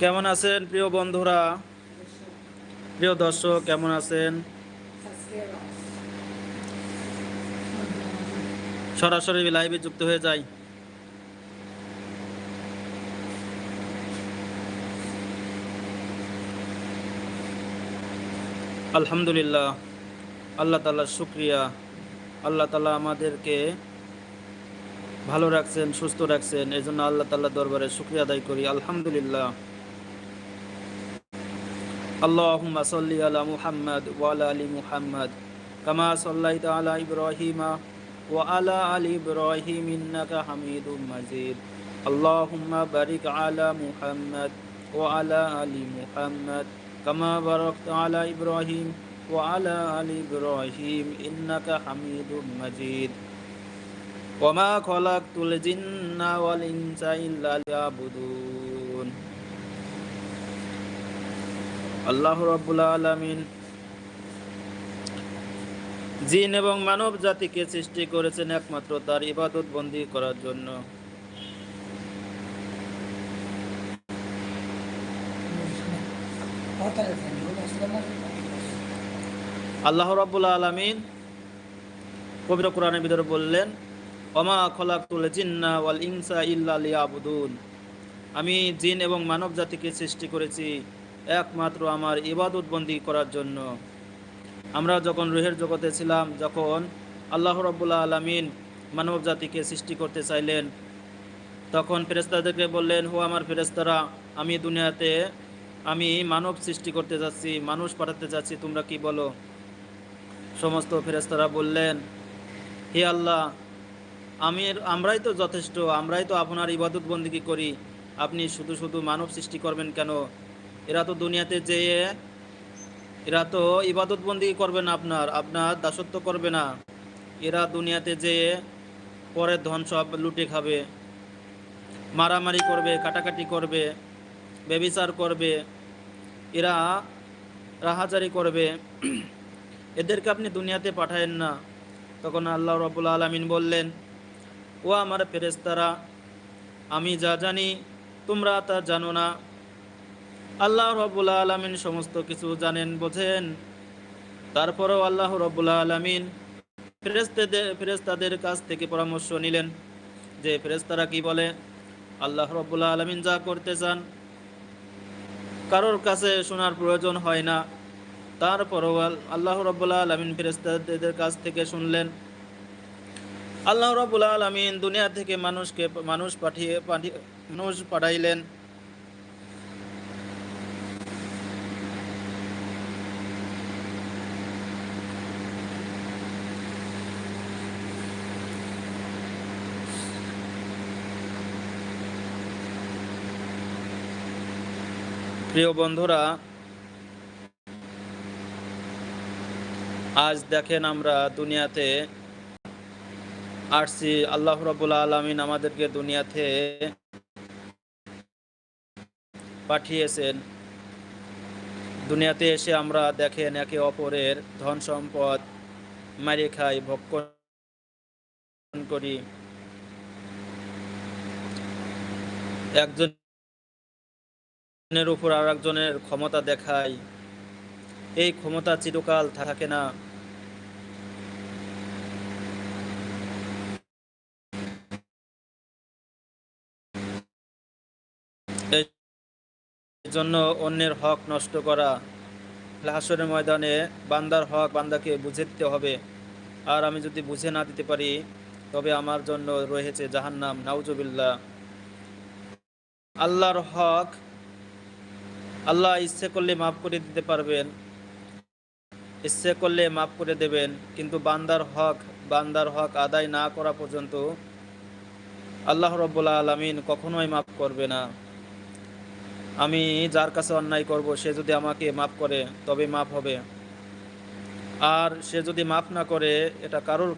কেমন আছেন প্রিয় বন্ধুরা? প্রিয় দর্শক, কেমন আছেন? সরাসরি লাইভে যুক্ত হয়ে যাই। আলহামদুলিল্লাহ, আল্লাহ তাল্লাহ শুক্রিয়া। আল্লাহ তালা আমাদেরকে ভালো রাখছেন, সুস্থ রাখছেন এই জন্য আল্লাহ তাল্লাহ দরবারে শুক্রিয়া আদায় করি। আলহামদুলিল্লাহ। اللهم صل على محمد وعلى آل محمد كما صليت على إبراهيم وعلى آل إبراهيم إنك حميد مجيد. اللهم بارك على محمد وعلى آل محمد كما باركت على إبراهيم وعلى آل إبراهيم إنك حميد مجيد. وما خلقت الجن والإنس إلا ليعبدون. আল্লাহ রব্বুল আলমিন জিন এবং মানব জাতিকে সৃষ্টি করেছেন একমাত্র তার ইবাদত বন্দি করার জন্য। আল্লাহ রব্বুল আলমিন পবিত্র কোরআনের ভিতরে বললেন অমা খলাকুল জিন্না ওয়াল ইনসা ইল্লা লিয়াবুদুন। আমি জিন এবং মানব জাতিকে সৃষ্টি করেছি। একমাত্র আমার ইবাদত বন্দি করার জন্য। আমরা যখন রুহের জগতে ছিলাম, যখন আল্লাহ রব্বুল্লা আলমিন মানব জাতিকে সৃষ্টি করতে চাইলেন, তখন ফেরেস্তাদেরকে বললেন হো আমার ফেরেস্তারা আমি দুনিয়াতে আমি মানব সৃষ্টি করতে যাচ্ছি, মানুষ পাঠাতে যাচ্ছি, তোমরা কি বলো? সমস্ত ফেরেস্তারা বললেন, হে আল্লাহ, আমি আমরাই তো যথেষ্ট, আমরাই তো আপনার ইবাদত বন্দিকে করি। আপনি শুধু শুধু মানব সৃষ্টি করবেন কেন? এরা তো দুনিয়াতে যেয়ে, এরা তো ইবাদত বন্দি করবে না আপনার আপনার দাসত্ব করবে না। এরা দুনিয়াতে যেয়ে, পরের ধন সব লুটে খাবে, মারামারি করবে, কাটাকাটি করবে বেবিচার করবে, এরা রাহাজারি করবে। এদেরকে আপনি দুনিয়াতে পাঠায়েন না। তখন আল্লাহ রবুল আলমিন বললেন, ও আমার ফেরেস্তারা আমি যা জানি তোমরা তা জানো না। আল্লাহ রব্বুল আলমিন সমস্ত কিছু জানেন, বোঝেন। তারপরেও আল্লাহ রব্বুল আলমিন ফেরেস্তাদের ফেরেস্তাদের কাছ থেকে পরামর্শ নিলেন যে ফেরেস্তারা কি বলে? আল্লাহ রব্বুল আলমিন যা করতে চান, কারোর কাছে শোনার প্রয়োজন হয় না। তারপরও আল্লাহ রব্বুল আলমিন ফেরেস্তাদের কাছ থেকে শুনলেন। আল্লাহ রব্বুল আলমিন দুনিয়া থেকে মানুষকে, মানুষ পাঠিয়ে পাঠিয়ে, মানুষ পাঠাইলেন। প্রিয় বন্ধুরা, আজ দেখেন আমরা দুনিয়াতে আসছি আল্লাহ রবুল্লা আলমিন আমাদেরকে দুনিয়াতে পাঠিয়েছেন। দুনিয়াতে এসে আমরা দেখেন একে অপরের ধন সম্পদ মারি খাই ভক্ষণ করি। একজন একজনের উপর আর একজনের ক্ষমতা দেখায়, এই ক্ষমতা চিরকাল থাকে না। জন্য অন্যের হক নষ্ট করা, হাসরের ময়দানে বান্দার হক বান্দাকে বুঝে দিতে হবে। আর আমি যদি বুঝে না দিতে পারি, তবে আমার জন্য রয়েছে জাহান্নাম, নাউজুবিল্লাহ। আল্লাহর হক আল্লাহ ইচ্ছে করলে মাফ করে দিতে পারবেন, ইচ্ছে করলে মাফ করে দেবেন, কিন্তু বান্দার হক বান্দার হক আদায় না করা পর্যন্ত আল্লাহ রব্বুল্লা আলমিন কখনোই মাফ করবে না। আমি যার কাছে অন্যায় করব, সে যদি আমাকে মাফ করে, তবে মাফ হবে। আর সে যদি মাফ না করে, এটা কারোর